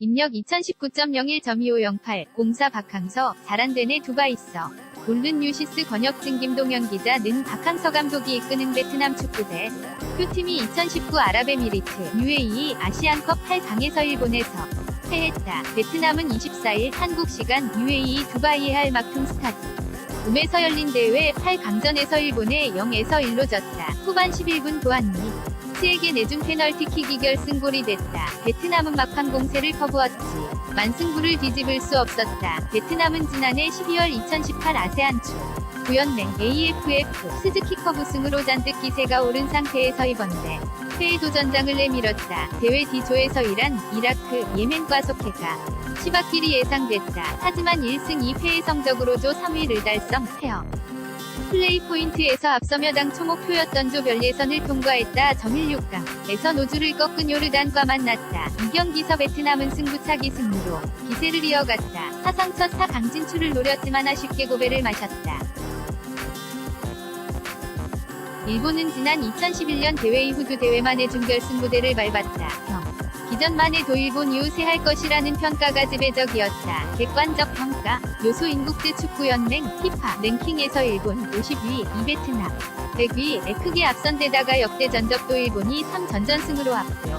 입력 2019.01.2508 공사 박항서 잘안되네 두바 있어. 골든 뉴시스 권혁진 김동현 기자 는 박항서 감독이 이끄는 베트남 축구대 표팀이 2019 아랍에미리트 UAE 아시안컵 8강에서 일본에서 패했다. 베트남은 24일 한국 시간 UAE 두바이의 할 막퉁 스타드 홈에서 열린 대회 8강전에서 일본에 0에서 1로 졌다. 후반 11분 도안 미 치에게 내준 페널티킥 이결승골이 됐다. 베트남은 막판 공세를 퍼부었지. 만승부를 뒤집을 수 없었다. 베트남은 지난해 12월 2018 아세안추 구연맹 AFF 스즈키컵 우승으로 잔뜩 기세가 오른 상태에서 이번 대 회의 도전장을 내밀었다. 대회 D조에서 이란, 이라크, 예멘과 속해가 치받길이 예상됐다. 하지만 1승 2패의 성적으로 조 3위를 달성, 페어. 플레이 포인트에서 앞서며 당초 목표였던 조별 예선을 통과했다. 점일 6강에서 노주를 꺾은 요르단과 만났다. 이 경기서 베트남은 승부차기 승리로 기세를 이어갔다. 사상 첫 4강 진출을 노렸지만 아쉽게 고배를 마셨다. 일본은 지난 2011년 대회 이후 두 대회만의 준결승 무대를 밟았다. 평. 기전만 해도 일본 유세할 것이라는 평가가 지배적이었다. 객관적 평가, 요소 인 국제 축구연맹, 피파, 랭킹에서 일본 50위, 이 베트남 100위에 크게 앞선 데다가 역대 전적도 일본이 3전전승으로 압도.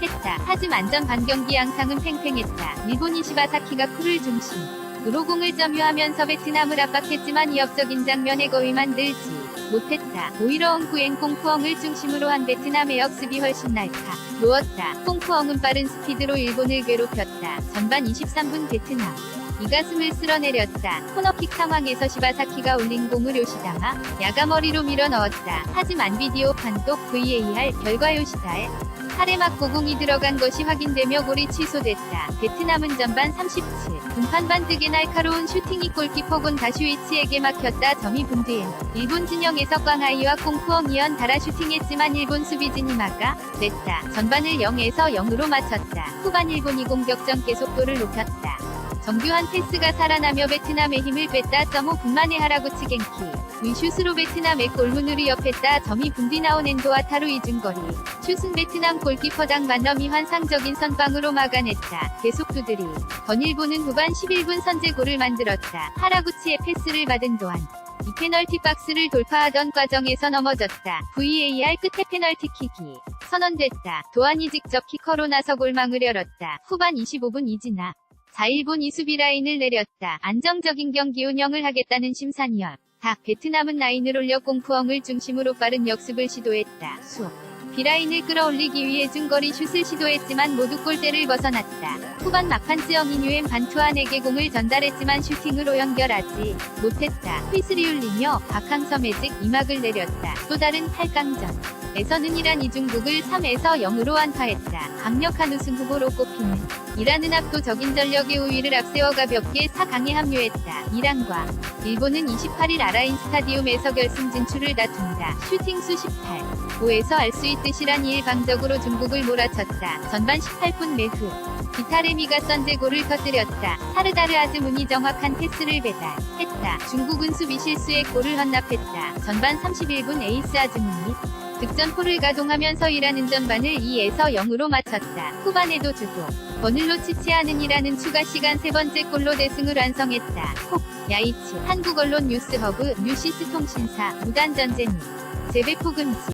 했다. 하지만 전 반경기 양상은 팽팽했다. 일본 이 시바사키가 쿠를 중심. 으로 공을 점유하면서 베트남을 압박했지만 이업적인 장면에 거의 만들지 못했다. 오히려 엉구엔 콩푸엉을 중심으로 한 베트남의 역습이 훨씬 날카 놓았다. 콩푸엉은 빠른 스피드로 일본을 괴롭혔다. 전반 23분 베트남 이 가슴을 쓸어내렸다. 코너킥 상황에서 시바사키가 올린 공을 요시다마 야가 머리로 밀어 넣었다. 하지만 비디오 판독 VAR 결과 요시다의 맞고 공이 들어간 것이 확인되며 골이 취소됐다. 베트남은 전반 37. 분판 반 득의 날카로운 슈팅이 골키퍼 곤 다슈이치에게 막혔다. 점이 분뒤엔 일본 진영에서 꽝아이와 콩쿠엉 이연 달아 슈팅했지만 일본 수비진이 막아 냈다. 전반을 0에서 0으로 마쳤다. 후반 일본이 공격전 계속도를 높였다. 정교한 패스가 살아나며 베트남의 힘을 뺐다. 5분 만에 하라구치 갱키. 위슛으로 베트남의 골문으로 옆했다. 점이 분디 나온 엔도와 타루 이중거리. 슛은 베트남 골키퍼당 만넘이 환상적인 선방으로 막아냈다. 계속 두드리. 건일보는 후반 11분 선제골을 만들었다. 하라구치의 패스를 받은 도안. 이 페널티 박스를 돌파하던 과정에서 넘어졌다. VAR 끝에 페널티 킥이 선언됐다. 도안이 직접 키커로 나서 골망을 열었다. 후반 25분 이진아. 4일본 이수비 라인을 내렸다. 안정적인 경기 운영을 하겠다는 심산이었. 다 베트남은 라인을 올려 꽁푸엉을 중심으로 빠른 역습을 시도했다. 수. 비라인을 끌어올리기 위해 중거리 슛을 시도했지만 모두 골대를 벗어났다. 후반 막판 쯔영이뉴엔 반투안에게 공을 전달했지만 슈팅으로 연결하지 못했다. 휘슬이 울리며 박항서 매직 이막을 내렸다. 또 다른 8강전. 에서는 이란 이중국을 3에서 0으로 안파했다. 강력한 우승 후보로 꼽히는 이란은 압도적인 전력의 우위를 앞세워 가볍게 4강에 합류했다. 이란과 일본은 28일 아라인 스타디움에서 결승 진출을 다툰다. 슈팅 수 18. 5에서 알 수 있듯 이란 2일방적으로 중국을 몰아쳤다. 전반 18분 매후. 비타레미가 선제골을 터뜨렸다. 하르다르 아즈문이 정확한 패스를 배달했다. 중국은 수비 실수에 골을 헌납했다. 전반 31분 에이스 아즈문이 득점포를 가동하면서 이라는 전반을 2에서 0으로 마쳤다. 후반에도 주도. 번을로 치지 않은 이라는 추가 시간 세 번째 골로 대승을 완성했다. 콕, 야이치, 한국 언론 뉴스허브, 뉴시스 통신사, 무단 전쟁, 재배포 금지.